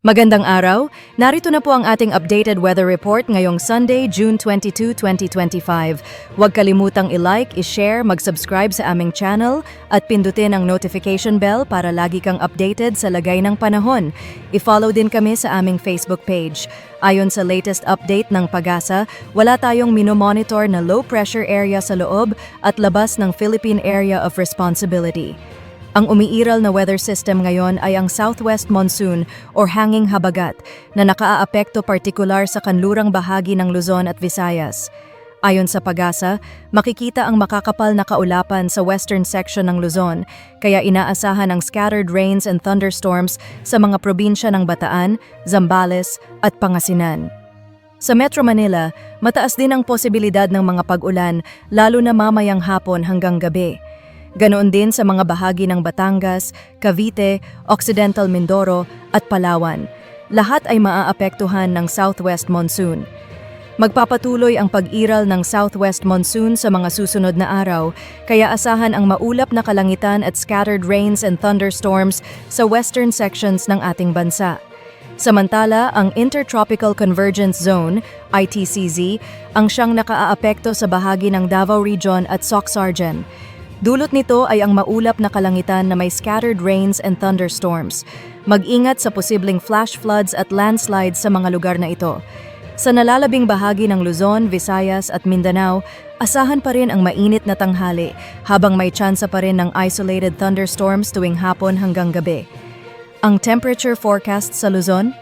Magandang araw. Narito na po ang ating updated weather report ngayong Sunday, June 22, 2025. Huwag kalimutang i-like, i-share, mag-subscribe sa aming channel at pindutin ang notification bell para lagi kang updated sa lagay ng panahon. I-follow din kami sa aming Facebook page. Ayon sa latest update ng Pagasa, wala tayong minomonitor na low pressure area sa loob at labas ng Philippine Area of Responsibility. Ang umiiral na weather system ngayon ay ang southwest monsoon or hanging habagat na nakaaapekto partikular sa kanlurang bahagi ng Luzon at Visayas. Ayon sa Pagasa, makikita ang makakapal na kaulapan sa western section ng Luzon, kaya inaasahan ang scattered rains and thunderstorms sa mga probinsya ng Bataan, Zambales at Pangasinan. Sa Metro Manila, mataas din ang posibilidad ng mga pag-ulan lalo na mamayang hapon hanggang gabi. Ganoon din sa mga bahagi ng Batangas, Cavite, Occidental Mindoro at Palawan. Lahat ay maaapektuhan ng southwest monsoon. Magpapatuloy ang pag-iral ng southwest monsoon sa mga susunod na araw, kaya asahan ang maulap na kalangitan at scattered rains and thunderstorms sa western sections ng ating bansa. Samantala, ang Intertropical Convergence Zone, ITCZ, ang siyang nakaaapekto sa bahagi ng Davao Region at Soxargen. Dulot nito ay ang maulap na kalangitan na may scattered rains and thunderstorms. Mag-ingat sa posibleng flash floods at landslides sa mga lugar na ito. Sa nalalabing bahagi ng Luzon, Visayas at Mindanao, asahan pa rin ang mainit na tanghali habang may tsansa pa rin ng isolated thunderstorms tuwing hapon hanggang gabi. Ang temperature forecast sa Luzon?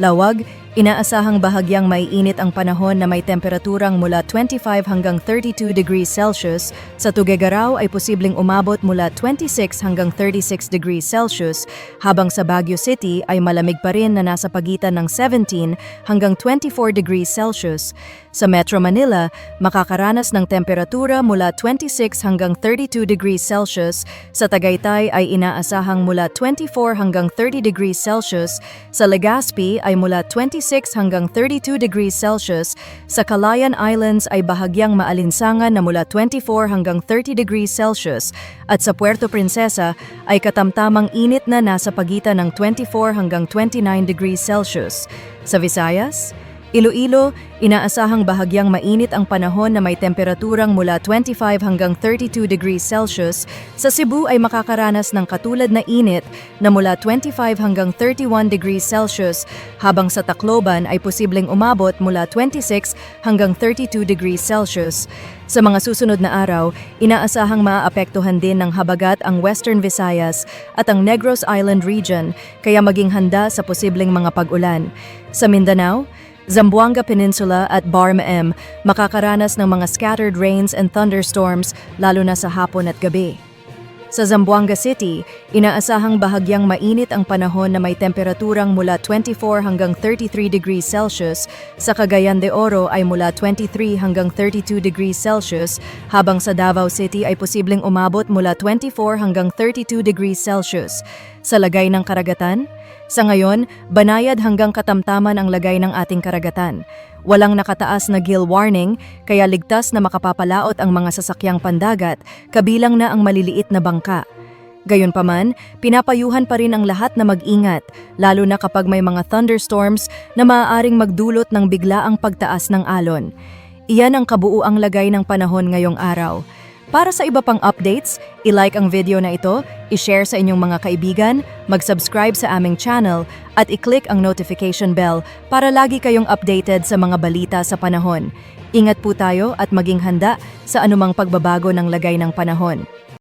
Lawag, inaasahang bahagyang maiinit ang panahon na may temperaturang mula 25 hanggang 32 degrees Celsius. Sa Tuguegarao ay posibleng umabot mula 26 hanggang 36 degrees Celsius, habang sa Baguio City ay malamig pa rin na nasa pagitan ng 17 hanggang 24 degrees Celsius. Sa Metro Manila, makakaranas ng temperatura mula 26 hanggang 32 degrees Celsius. Sa Tagaytay ay inaasahang mula 24 hanggang 30 degrees Celsius. Sa Legazpi ay mula 26 hanggang 32 degrees Celsius. Sa Calayan Islands ay bahagyang maalinsangan na mula 24 hanggang 30 degrees Celsius. At sa Puerto Princesa ay katamtamang init na nasa pagitan ng 24 hanggang 29 degrees Celsius. Sa Visayas, Iloilo, inaasahang bahagyang mainit ang panahon na may temperaturang mula 25 hanggang 32 degrees Celsius. Sa Cebu ay makakaranas ng katulad na init na mula 25 hanggang 31 degrees Celsius, habang sa Tacloban ay posibleng umabot mula 26 hanggang 32 degrees Celsius. Sa mga susunod na araw, inaasahang maaapektuhan din ng habagat ang Western Visayas at ang Negros Island region, kaya maging handa sa posibleng mga pag-ulan. Sa Mindanao, Zamboanga Peninsula at Barm-M makakaranas ng mga scattered rains and thunderstorms lalo na sa hapon at gabi. Sa Zamboanga City, inaasahang bahagyang mainit ang panahon na may temperaturang mula 24 hanggang 33 degrees Celsius, sa Cagayan de Oro ay mula 23 hanggang 32 degrees Celsius, habang sa Davao City ay posibleng umabot mula 24 hanggang 32 degrees Celsius. Sa lagay ng karagatan, sa ngayon, banayad hanggang katamtaman ang lagay ng ating karagatan. Walang nakataas na gill warning, kaya ligtas na makapapalaot ang mga sasakyang pandagat, kabilang na ang maliliit na bangka. Gayunpaman, pinapayuhan pa rin ang lahat na mag-ingat, lalo na kapag may mga thunderstorms na maaaring magdulot ng biglaang pagtaas ng alon. Iyan ang kabuuang lagay ng panahon ngayong araw. Para sa iba pang updates, i-like ang video na ito, i-share sa inyong mga kaibigan, mag-subscribe sa aming channel, at i-click ang notification bell para lagi kayong updated sa mga balita sa panahon. Ingat po tayo at maging handa sa anumang pagbabago ng lagay ng panahon.